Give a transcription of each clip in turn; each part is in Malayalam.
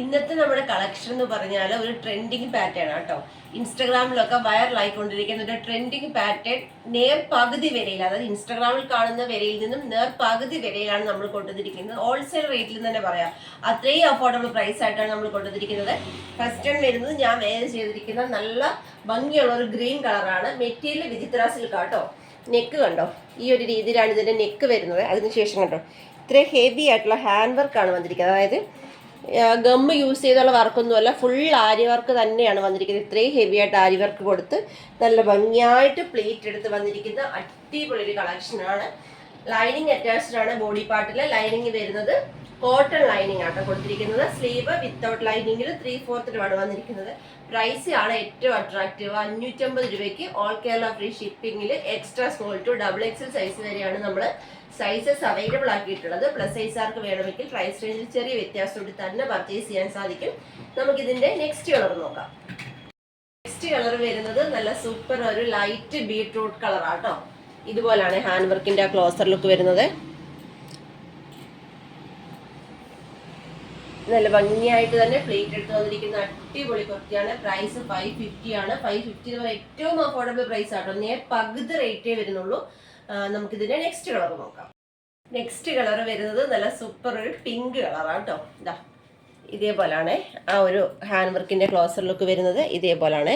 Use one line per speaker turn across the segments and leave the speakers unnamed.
ഇന്നത്തെ നമ്മുടെ കളക്ഷൻ എന്ന് പറഞ്ഞാൽ ഒരു ട്രെൻഡിങ് പാറ്റേൺ ആട്ടോ ഇൻസ്റ്റാഗ്രാമിലൊക്കെ വൈറലായിക്കൊണ്ടിരിക്കുന്ന ഒരു ട്രെൻഡിങ് പാറ്റേൺ നേർ പകുതി വിലയിൽ അതായത് ഇൻസ്റ്റാഗ്രാമിൽ കാണുന്ന വിലയിൽ നിന്നും നേർ പകുതി വിലയിലാണ് നമ്മൾ കൊണ്ടുവന്നിരിക്കുന്നത്. ഹോൾസെയിൽ റേറ്റിൽ തന്നെ പറയാം. അത്രയും അഫോർഡബിൾ പ്രൈസ് ആയിട്ടാണ് നമ്മൾ കൊണ്ടുവന്നിരിക്കുന്നത്. ഫസ്റ്റ് ടൈം വരുന്നത് ഞാൻ വേറെ ചെയ്തിരിക്കുന്ന നല്ല ഭംഗിയുള്ള ഒരു ഗ്രീൻ കളറാണ് മെറ്റീരിയൽ വിചിത്ര കാട്ടോ. നെക്ക് കണ്ടോ? ഈ ഒരു രീതിയിലാണ് ഇതിന്റെ നെക്ക് വരുന്നത്. അതിനുശേഷം കണ്ടോ? ഇത്രയും ഹെവി ആയിട്ടുള്ള ഹാൻഡ് വർക്കാണ് വന്നിരിക്കുന്നത്. അതായത് ഗമ്മ് യൂസ് ചെയ്തുള്ള വർക്കൊന്നുമല്ല. ഫുൾ ആരി വർക്ക് തന്നെയാണ് വന്നിരിക്കുന്നത്. ഇത്രയും ഹെവി ആയിട്ട് ആരി വർക്ക് കൊടുത്ത് നല്ല ഭംഗിയായിട്ട് പ്ലേറ്റ് എടുത്ത് വന്നിരിക്കുന്ന അടിപൊളി ഒരു കളക്ഷനാണ് ലൈനിങ് അറ്റാച്ച്ഡ് ആണ് ബോഡി പാർട്ടിൽ ലൈനിങ് വരുന്നത് കോട്ടൺ ലൈനിങ് ആണ് കൊടുത്തിരിക്കുന്നത്. സ്ലീവ് വിത്തൗട്ട് ലൈനിങ്ങിൽ ത്രീ ഫോർത്തിലുമാണ് വന്നിരിക്കുന്നത്. പ്രൈസ് ആണ് ഏറ്റവും അട്രാക്റ്റീവ് അഞ്ഞൂറ്റമ്പത് രൂപയ്ക്ക് all Kerala free ഷിപ്പിംഗിൽ extra small to double XL size വരെയാണ് നമ്മൾ സൈസസ് അവൈലബിൾ ആക്കിയിട്ടുള്ളത്. പ്ലസ് സൈസാർക്ക് വേണമെങ്കിൽ പ്രൈസ് റേഞ്ചിൽ ചെറിയ വ്യത്യാസത്തോടെ തന്നെ പർച്ചേസ് ചെയ്യാൻ സാധിക്കും. നമുക്കിതിന്റെ നെക്സ്റ്റ് കളർ നോക്കാം. നെക്സ്റ്റ് കളർ വരുന്നത് നല്ല സൂപ്പർ ഒരു ലൈറ്റ് ബീട്രൂട്ട് കളറാട്ടോ ഇതുപോലാണ് ഹാൻഡ് വർക്കിന്റെ ആ ക്ലോസർ ലുക്ക് വരുന്നത്. നല്ല ഭംഗിയായിട്ട് തന്നെ പ്ലേറ്റ് എടുത്ത് വന്നിരിക്കുന്ന അടിപൊളി കുർത്തിയാണ്. പ്രൈസ് ഫൈവ് ഫിഫ്റ്റി ആണ്. ഫൈവ് ഫിഫ്റ്റി എന്ന് പറയുന്നത് ഏറ്റവും അഫോർഡബിൾ പ്രൈസ് ആട്ടോ. നേ പകുതി റേറ്റേ വരുന്നുള്ളൂ. നമുക്കിതിന്റെ നെക്സ്റ്റ് കളർ നോക്കാം. നെക്സ്റ്റ് കളർ വരുന്നത് നല്ല സൂപ്പർ ഒരു പിങ്ക് കളറാണ് കേട്ടോ ഇതാ ഇതേപോലാണ് ആ ഒരു ഹാൻഡ് വർക്കിന്റെ ക്ലോസർ ലുക്ക് വരുന്നത്. ഇതേപോലാണ്.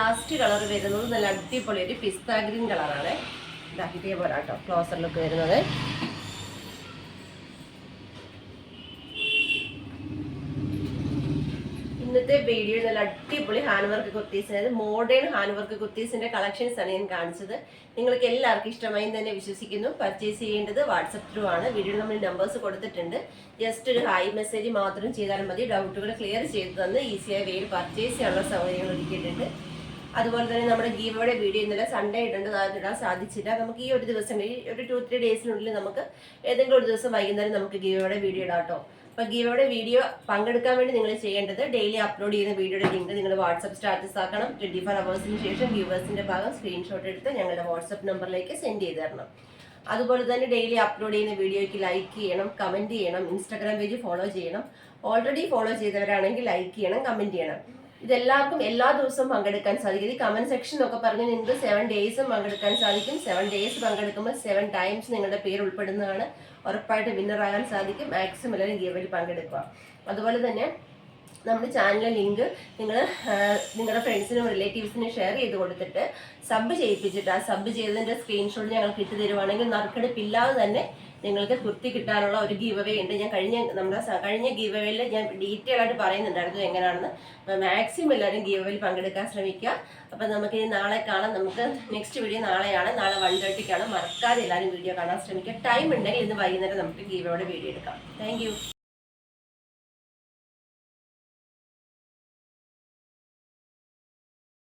ലാസ്റ്റ് കളർ വരുന്നത് നല്ല അടിപൊളി ഒരു പിസ്ത ഗ്രീൻ കളറാണ്. ഇതാ ഇതേപോലെ കേട്ടോ ക്ലോസർ ലുക്ക് വരുന്നത്. ഇന്നത്തെ വീഡിയോ നല്ല അടിപൊളി ഹാൻഡ് വർക്ക് കുർത്തീസ് അതായത് മോഡേൺ ഹാൻഡ് വർക്ക് കുർത്തീസിന്റെ കളക്ഷൻസ് ആണ് ഞാൻ കാണിച്ചത്. നിങ്ങൾക്ക് എല്ലാവർക്കും ഇഷ്ടമായി തന്നെ വിശ്വസിക്കുന്നു. പർച്ചേസ് ചെയ്യേണ്ടത് വാട്സപ്പ് ത്രൂ ആണ്. വീഡിയോ നമ്മൾ നമ്പേഴ്സ് കൊടുത്തിട്ടുണ്ട്. ജസ്റ്റ് ഒരു ഹൈ മെസ്സേജ് മാത്രം ചെയ്താൽ മതി. ഡൗട്ടുകൾ ക്ലിയർ ചെയ്ത് തന്ന് ഈസിയായി വെയിൽ പർച്ചേസ് ചെയ്യാനുള്ള സൗകര്യങ്ങൾ ഒരുക്കിയിട്ടുണ്ട്. അതുപോലെ തന്നെ നമ്മുടെ ഗീവയുടെ വീഡിയോ ഇന്നലെ സൺഡേ ഇടേണ്ടത് ഇടാൻ സാധിച്ചില്ല. നമുക്ക് ഈ ഒരു ദിവസം ഈ ഒരു ടു ത്രീ ഡേയ്സിനുള്ളിൽ നമുക്ക് ഏതെങ്കിലും ഒരു ദിവസം വൈകുന്നേരം നമുക്ക് ഗീവയുടെ വീഡിയോ ഇടാം കേട്ടോ അപ്പൊ ഗീവയുടെ വീഡിയോ പങ്കെടുക്കാൻ വേണ്ടി നിങ്ങൾ ചെയ്യേണ്ടത് ഡെയിലി അപ്ലോഡ് ചെയ്യുന്ന വീഡിയോയുടെ ലിങ്ക് നിങ്ങൾ വാട്സ്ആപ്പ് സ്റ്റാറ്റസ് ആക്കണം. ട്വന്റി ഫോർ അവേഴ്സിന് ശേഷം ഗീവേഴ്സിന്റെ ഭാഗം സ്ക്രീൻഷോട്ട് എടുത്ത് ഞങ്ങളുടെ വാട്സ്ആപ്പ് നമ്പറിലേക്ക് സെൻഡ് ചെയ്ത് തരണം. അതുപോലെ തന്നെ ഡെയിലി അപ്ലോഡ് ചെയ്യുന്ന വീഡിയോയ്ക്ക് ലൈക്ക് ചെയ്യണം കമന്റ് ചെയ്യണം ഇൻസ്റ്റാഗ്രാം പേജ് ഫോളോ ചെയ്യണം. ഓൾറെഡി ഫോളോ ചെയ്തവരാണെങ്കിൽ ലൈക്ക് ചെയ്യണം കമന്റ് ചെയ്യണം. ഇതെല്ലാവർക്കും എല്ലാ ദിവസവും പങ്കെടുക്കാൻ സാധിക്കും. ഈ കമന്റ് സെക്ഷൻ എന്നൊക്കെ പറഞ്ഞ് നിങ്ങൾക്ക് സെവൻ ഡേയ്സും പങ്കെടുക്കാൻ സാധിക്കും. സെവൻ ഡേയ്സ് പങ്കെടുക്കുമ്പോൾ സെവൻ ടൈംസ് നിങ്ങളുടെ പേര് ഉൾപ്പെടുന്നതാണ്. ഉറപ്പായിട്ട് വിന്നർ ആകാൻ സാധിക്കും. മാക്സിമം എല്ലാവരും ഗീവയിൽ പങ്കെടുക്കുക. അതുപോലെ തന്നെ നമ്മുടെ ചാനലിലെ ലിങ്ക് നിങ്ങൾ നിങ്ങളുടെ ഫ്രണ്ട്സിനും റിലേറ്റീവ്സിനും ഷെയർ ചെയ്ത് കൊടുത്തിട്ട് സബ് ചെയ്യിപ്പിച്ചിട്ട് ആ സബ് ചെയ്തതിന്റെ സ്ക്രീൻഷോട്ട് ഞങ്ങൾക്ക് ഇട്ട് തരുവാണെങ്കിൽ നറുക്കെടുപ്പില്ലാതെ തന്നെ നിങ്ങൾക്ക് കുർത്തി കിട്ടാനുള്ള ഒരു ഗീവ് അവേ ഉണ്ട്. ഞാൻ കഴിഞ്ഞ നമ്മുടെ കഴിഞ്ഞ ഗീവ് അവേയിൽ ഞാൻ ഡീറ്റെയിൽ ആയിട്ട് പറയുന്നുണ്ടായിരുന്നു എങ്ങനെയാണെന്ന് മാക്സിമം എല്ലാവരും ഗീവ് അവേയിൽ പങ്കെടുക്കാൻ ശ്രമിക്കുക. അപ്പം നമുക്ക് ഇനി നാളെ കാണാം. നമുക്ക് നെക്സ്റ്റ് വീഡിയോ നാളെയാണ്. നാളെ വൺ തേർട്ടിക്കാണ് മറക്കാതെ എല്ലാവരും വീഡിയോ കാണാൻ ശ്രമിക്കുക. ടൈം ഉണ്ടെങ്കിൽ ഇന്ന് വൈകുന്നേരം നമുക്ക് ഗീവ് വീഡിയോ എടുക്കാം. താങ്ക്